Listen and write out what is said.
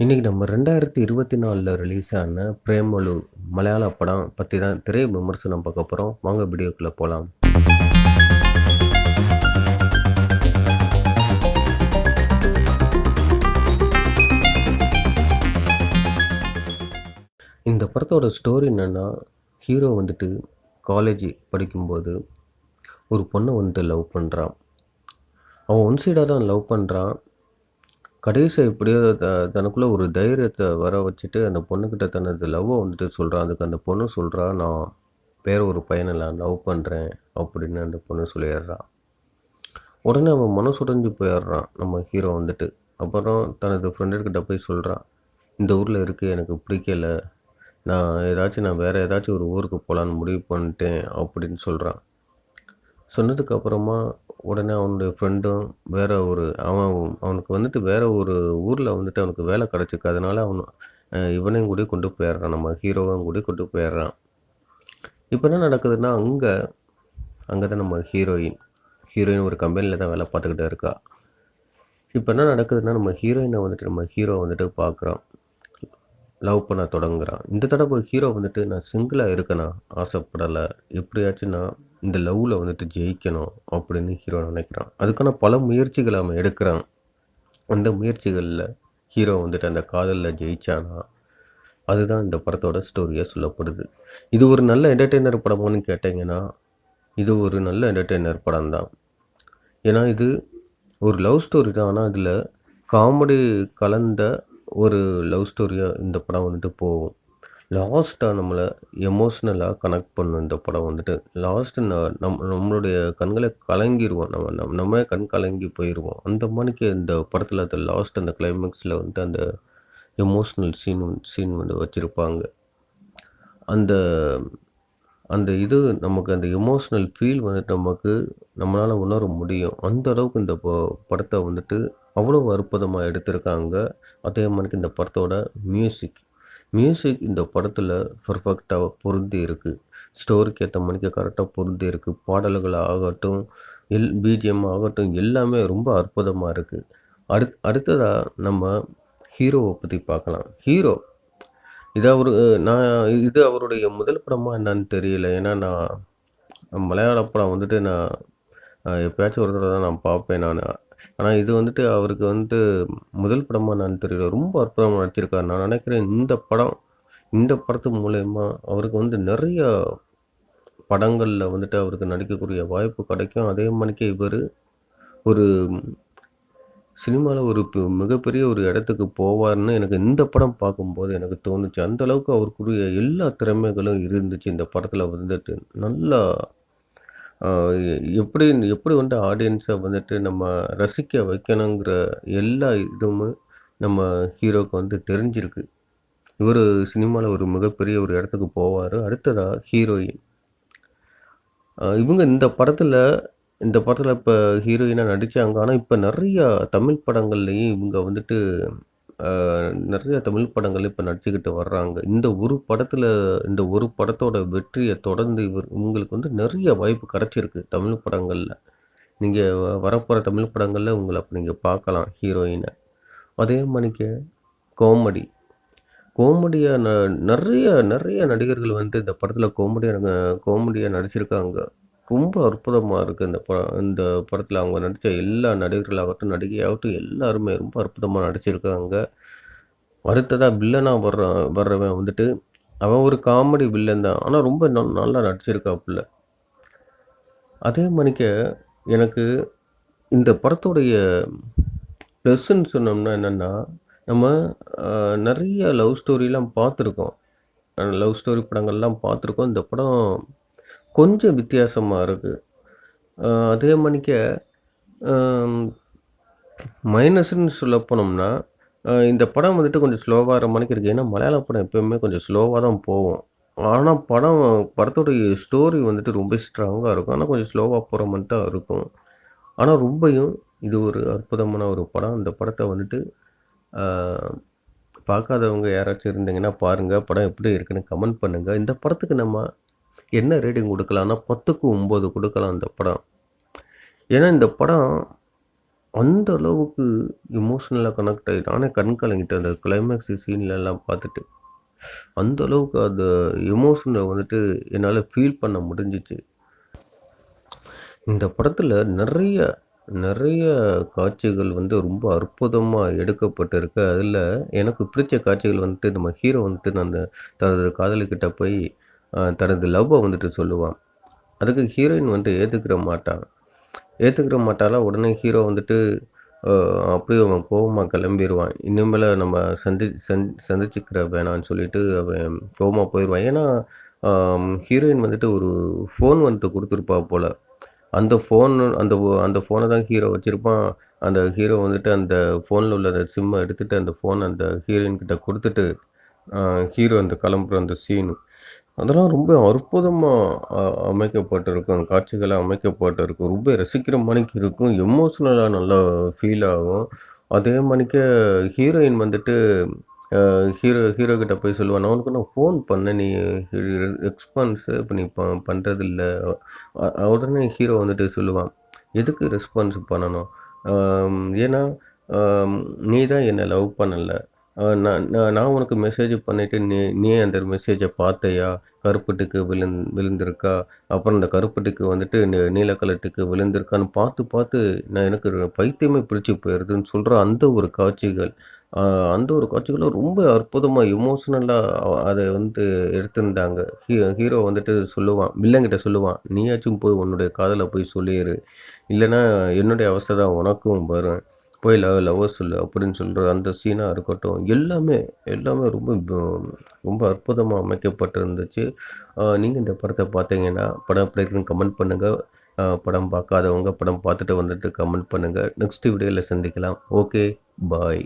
இன்றைக்கி நம்ம ரெண்டாயிரத்தி இருபத்தி நாலில் ரிலீஸ் ஆன பிரேமலு மலையாள படம் பற்றி தான் திரை விமர்சனம் பார்க்க போகிறோம் வாங்க வீடியோக்குள்ளே போகலாம் இந்த படத்தோட ஸ்டோரி என்னென்னா ஹீரோ வந்துட்டு காலேஜ் படிக்கும்போது ஒரு பொண்ணை வந்துட்டு லவ் பண்ணுறான் அவன் ஒன் சைடாக தான் லவ் பண்ணுறான் கடைசி எப்படியோ த தனக்குள்ளே ஒரு தைரியத்தை வர வச்சுட்டு அந்த பொண்ணுக்கிட்ட தனது லவ்வை வந்துட்டு சொல்கிறான் அதுக்கு அந்த பொண்ணு சொல்கிறா நான் வேற ஒரு பையனை நான் லவ் பண்ணுறேன் அப்படின்னு அந்த பொண்ணு சொல்லிடுறான் உடனே அவன் மனசுடைஞ்சு போயிடுறான் நம்ம ஹீரோ வந்துட்டு. அப்புறம் தனது ஃப்ரெண்டுக்கிட்ட போய் சொல்கிறான் இந்த ஊரில் இருக்குது எனக்கு பிடிக்கல. நான் ஏதாச்சும் நான் வேறு ஏதாச்சும் ஒரு ஊருக்கு போகலான்னு முடிவு பண்ணிட்டேன் அப்படின்னு சொல்கிறான் சொன்னதுக்கு அப்புறமா உடனே அவனுடைய ஃப்ரெண்டும் வேற ஒரு அவன் அவனுக்கு வந்துட்டு வேற ஒரு ஊரில் வந்துட்டு அவனுக்கு வேலை கிடச்சிருக்கு. அதனால அவன் இவனையும் கூட கொண்டு போயிடுறான். நம்ம ஹீரோவையும் கூட கொண்டு போயிடுறான். இப்போ என்ன நடக்குதுன்னா அங்கே அங்கே தான் நம்ம ஹீரோயின் ஹீரோயின் ஒரு கம்பெனியில் தான் வேலை பார்த்துக்கிட்டே இருக்கா. இப்போ என்ன நடக்குதுன்னா நம்ம ஹீரோயினை வந்துட்டு நம்ம ஹீரோ வந்துட்டு பார்க்குறான் லவ் பண்ண தொடங்குறான். இந்த தடவை ஹீரோ வந்துட்டு நான் சிங்கிளாக இருக்கேனா? ஆசைப்படலை. எப்படியாச்சும் நான் இந்த லவ்வில் வந்துட்டு ஜெயிக்கணும் அப்படின்னு ஹீரோ நினைக்கிறான். அதுக்கான பல முயற்சிகள் அவன் எடுக்கிறான். அந்த முயற்சிகளில் ஹீரோ வந்துட்டு அந்த காதலில் ஜெயிச்சானா? அதுதான் இந்த படத்தோட ஸ்டோரியாக சொல்லப்படுது. இது ஒரு நல்ல என்டர்டெய்னர் படமானு கேட்டிங்கன்னா இது ஒரு நல்ல என்டர்டெய்னர் படம் தான் ஏன்னா இது ஒரு லவ் ஸ்டோரி தான். ஆனால் அதில் காமெடி கலந்த ஒரு லவ் ஸ்டோரியாக இந்த படம் வந்துட்டு போகும். லாஸ்ட்டாக நம்மளை எமோஷ்னலாக கனெக்ட் பண்ணும் இந்த படம் வந்துட்டு. லாஸ்ட்டு நம் நம்மளுடைய கண்களை கலங்கிடுவோம் நம்ம நம்ம நம்மளே கண் கலங்கி போயிடுவோம் அந்த மாதிரிக்கு இந்த படத்தில் அந்த லாஸ்ட் அந்த கிளைமேக்ஸில் வந்து அந்த எமோஷ்னல் சீன் சீன் வந்து வச்சுருப்பாங்க. அந்த அந்த இது நமக்கு அந்த எமோஷ்னல் ஃபீல் வந்துட்டு நமக்கு நம்மளால் உணர முடியும். அந்த அளவுக்கு இந்த படத்தை வந்துட்டு அவ்வளோ அற்புதமாக எடுத்திருக்காங்க. அதே மாதிரி இந்த படத்தோட மியூசிக் மியூசிக் இந்த படத்தில் பர்ஃபெக்டாக பொருந்தி இருக்குது ஸ்டோரிக்கு ஏற்ற மணிக்கு கரெக்டாக பொருந்தி இருக்குது பாடல்கள் ஆகட்டும் எல் பிஜிஎம் ஆகட்டும் எல்லாமே ரொம்ப அற்புதமாக இருக்குது அடுத் அடுத்ததாக நம்ம ஹீரோவை பற்றி பார்க்கலாம். ஹீரோ இது அவர் நான் இது அவருடைய முதல் படமாக என்னன்னு தெரியல. ஏன்னா நான் மலையாள படம் வந்துட்டு நான் எப்பயாச்சும் ஒரு தடவை தான் நான் பார்ப்பேன் நான். ஆனால் இது வந்துட்டு அவருக்கு வந்துட்டு முதல் படமாக என்னன்னு தெரியல. ரொம்ப அற்புதமாக நடிச்சிருக்காரு. நான் நினைக்கிறேன் இந்த படம் இந்த படத்து மூலயமா அவருக்கு வந்து நிறைய படங்களில் வந்துட்டு அவருக்கு நடிக்கக்கூடிய வாய்ப்பு கிடைக்கும். அதே மாதிரிக்கே இவர் ஒரு சினிமாவில் ஒரு மிகப்பெரிய ஒரு இடத்துக்கு போவார்னு எனக்கு இந்த படம் பார்க்கும்போது எனக்கு தோணுச்சு. அந்த அளவுக்கு அவருக்குரிய எல்லா திறமைகளும் இருந்துச்சு இந்த படத்தில் வந்துட்டு. நல்லா எப்படி எப்படி வந்து ஆடியன்ஸை வந்துட்டு நம்ம ரசிக்க வைக்கணுங்கிற எல்லா இதுவுமே நம்ம ஹீரோக்கு வந்து தெரிஞ்சிருக்கு. இவர் சினிமாவில் ஒரு மிகப்பெரிய ஒரு இடத்துக்கு போவார். அடுத்ததாக ஹீரோயின் இவங்க இந்த படத்தில் இந்த படத்தில் இப்போ ஹீரோயினாக நடித்தாங்க ஆனால் இப்போ நிறையா தமிழ் படங்கள்லேயும் இவங்க வந்துட்டு நிறைய தமிழ் படங்கள் இப்போ நடிச்சுக்கிட்டு வர்றாங்க. இந்த ஒரு படத்தில் இந்த ஒரு படத்தோட வெற்றியை தொடர்ந்து இவர் உங்களுக்கு வந்து நிறைய வாய்ப்பு கிடச்சிருக்கு தமிழ் படங்களில். நீங்கள் வரப்போகிற தமிழ் படங்களில் உங்களை அப்போ நீங்கள் பார்க்கலாம் ஹீரோயினை. அதே மாதிரிக்கு காமெடி. காமெடியாக ந நிறைய நிறைய நடிகர்கள் வந்து இந்த படத்தில் காமெடியாக காமெடியாக நடிச்சிருக்காங்க. ரொம்ப அற்புதமாக இருக்குது இந்த படம் இந்த படத்தில் அவங்க நடித்த எல்லா நடிகர்களாகட்டும் நடிகையாகட்டும் எல்லாருமே ரொம்ப அற்புதமாக நடிச்சிருக்காங்க. அடுத்ததாக வில்லனாக வர்ற வர்றவன் வந்துட்டு அவன் ஒரு காமெடி வில்லன் தான். ஆனால் ரொம்ப நல் நல்லா நடிச்சிருக்காப்புல. அதே மாதிரிக்க எனக்கு இந்த படத்துடைய ப்ளஸ்ன்னு சொன்னோம்னா என்னென்னா நம்ம நிறைய லவ் ஸ்டோரிலாம் பார்த்துருக்கோம். லவ் ஸ்டோரி படங்கள்லாம் பார்த்துருக்கோம். இந்த படம் கொஞ்சம் வித்தியாசமாக இருக்குது அதே மாதிரிக்க மைனஸ்ன்னு சொல்ல போனோம்னா இந்த படம் வந்துட்டு கொஞ்சம் ஸ்லோவாகிற மாதிரிக்கு இருக்குது ஏன்னா மலையாள படம் எப்போயுமே கொஞ்சம் ஸ்லோவாக தான் போகும். ஆனால் படம் படத்தோடைய ஸ்டோரி வந்துட்டு ரொம்ப ஸ்ட்ராங்காக இருக்கும். ஆனால் கொஞ்சம் ஸ்லோவாக போகிற மாதிரி தான் இருக்கும். ஆனால் ரொம்பையும் இது ஒரு அற்புதமான ஒரு படம். இந்த படத்தை வந்துட்டு பார்க்காதவங்க யாராச்சும் இருந்தீங்கன்னா பாருங்கள் படம் எப்படி இருக்குன்னு கமெண்ட் பண்ணுங்கள் இந்த படத்துக்கு நம்ம என்ன ரேட்டிங் கொடுக்கலான்னா பத்துக்கு ஒம்பது கொடுக்கலாம் இந்த படம் ஏன்னா இந்த படம் அந்த அளவுக்கு எமோஷ்னலா கனெக்ட் ஆகி நானே கண் கலங்கிட்டேன் அந்த கிளைமேக்ஸ் சீன்லலாம் பார்த்துட்டு. அந்த அளவுக்கு அந்த எமோஷனை வந்துட்டு என்னால் ஃபீல் பண்ண முடிஞ்சிச்சு இந்த படத்தில் நிறைய நிறைய காட்சிகள் வந்து ரொம்ப அற்புதமாக எடுக்கப்பட்டிருக்கு. அதில் எனக்கு பிடிச்ச காட்சிகள் வந்துட்டு நம்ம ஹீரோ வந்துட்டு அந்த தனது காதலிக்கிட்ட போய் தனது லவ்வை வந்துட்டு சொல்லுவான். அதுக்கு ஹீரோயின் வந்து ஏற்றுக்கிற மாட்டான். ஏற்றுக்கிற மாட்டாலாம் உடனே ஹீரோ வந்துட்டு அப்படியே அவன் கோபமாக கிளம்பிருவான். இனிமேல் நம்ம சந்தி சந் சந்திச்சுக்கிற வேணான்னு சொல்லிட்டு அவன் கோபமாக போயிடுவான் ஏன்னா, ஹீரோயின் வந்துட்டு ஒரு ஃபோன் வந்துட்டு கொடுத்துருப்பா போல். அந்த ஃபோன் அந்த அந்த ஃபோனை தான் ஹீரோ வச்சுருப்பான். அந்த ஹீரோ வந்துட்டு அந்த ஃபோனில் உள்ள அந்த சிம்மை எடுத்துகிட்டு அந்த ஃபோன் அந்த ஹீரோயின் கிட்ட கொடுத்துட்டு ஹீரோ அந்த கிளம்புற அந்த சீனு அதெல்லாம் ரொம்ப அற்புதமாக அமைக்கப்பட்டிருக்கும் அந்த காட்சிகளாக அமைக்கப்பட்டிருக்கும். ரொம்ப ரசிக்கிற மணிக்கு இருக்கும். எமோஷ்னலாக நல்லா ஃபீல் ஆகும். அதே மணிக்கு ஹீரோயின் வந்துட்டு ஹீரோ ஹீரோ கிட்ட போய் சொல்லுவான் "நான் உனக்கு நான் ஃபோன் பண்ணேன். நீ ரெஸ்பான்ஸ் இப்போ நீ ப பண்ணுறதில்ல உடனே ஹீரோ வந்துட்டு சொல்லுவான், "எதுக்கு ரெஸ்பான்ஸ் பண்ணணும்? ஏன்னா, நீ தான் என்னை லவ் பண்ணலை நான் நான் நான் உனக்கு மெசேஜ் பண்ணிவிட்டு நீ நீ அந்த மெசேஜை பார்த்தையா? கருப்பு டிக்கு விழுந் விழுந்திருக்கா? அப்புறம் இந்த கருப்பு டிக்கு வந்துட்டு நீ நீல கலர் டிக்கு விழுந்திருக்கான்னு பார்த்து பார்த்து நான் எனக்கு பைத்தியமே பிடிச்சி போயிடுதுன்னு சொல்கிற அந்த ஒரு காட்சிகள். அந்த ஒரு காட்சிகளும் ரொம்ப அற்புதமாக எமோஷ்னலாக அதை வந்து எடுத்திருந்தாங்க. ஹீ ஹீரோ வந்துட்டு சொல்லுவான். வில்லங்கிட்ட சொல்லுவான், "நீயாச்சும் போய் உன்னுடைய காதலை போய் சொல்லிடு இல்லைன்னா என்னுடைய அவஸ்தை தான் உனக்கும் வரும். போய் லவ் லவ்வர் சொல்லு." அப்படின்னு சொல்கிற அந்த சீனாக இருக்கட்டும். எல்லாமே எல்லாமே ரொம்ப ரொம்ப அற்புதமாக அமைக்கப்பட்டிருந்துச்சு. நீங்கள் இந்த படத்தை பார்த்தீங்கன்னா, படம் எப்படி இருக்குன்னு கமெண்ட் பண்ணுங்கள் படம் பார்க்காதவங்க படம் பார்த்துட்டு வந்துட்டு கமெண்ட் பண்ணுங்கள் நெக்ஸ்ட் வீடியோவில் சந்திக்கலாம். ஓகே. பாய்.